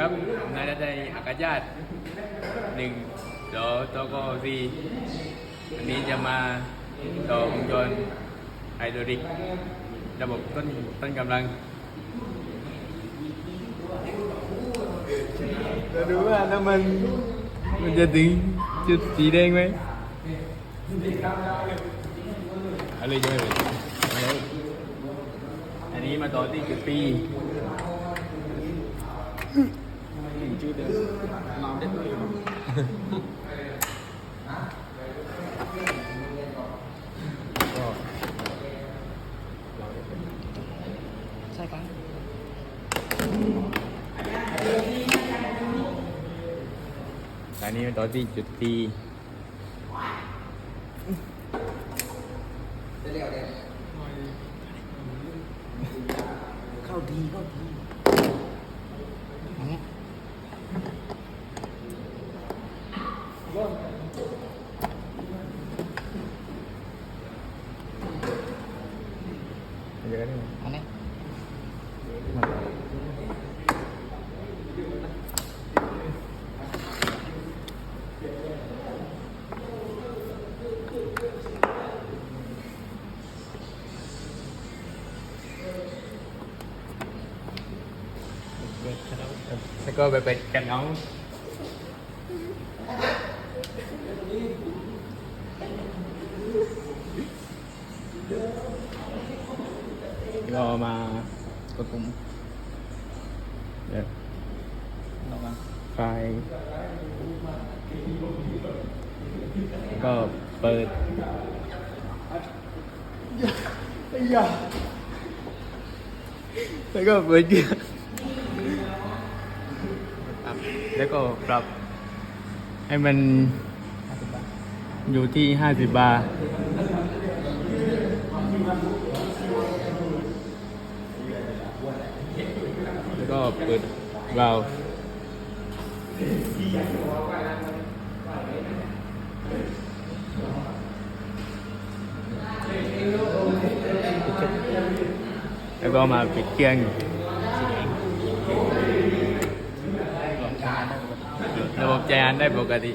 ครับนายได้อากาศาตหนึ่งเดี๋ยวตกซีอันนี้จะมาต่อวงจรไฮดรอลิก ระบบต้นต้นกำลังเราดูว่าน้ำมันมันจะถึงจุดสีแดงไหมเอาเลยใช่ไหมเอาเลยอันนี้มาต่อที่จุดปี ชื่อเดิมเราได้ตัวอยู่ก็ใช่ครับอันนี้มาต่อที่จุดปีเข้าดีเข้าดี เยอะนี่ อันนี้ แล้วก็ไปเป็นกันน้อง รอมากดปุ่มเดี๋ยวลองมาไฟก็เปิดแล้วก็เปิดเกียร์ครับแล้วก็ปรับให้มันอยู่ที่ 50 บาร์แล้ว ก็เปิดวาล์วแล้วก็มาปิดเครื่องลองใช้งระบบใจอันได้ปกติ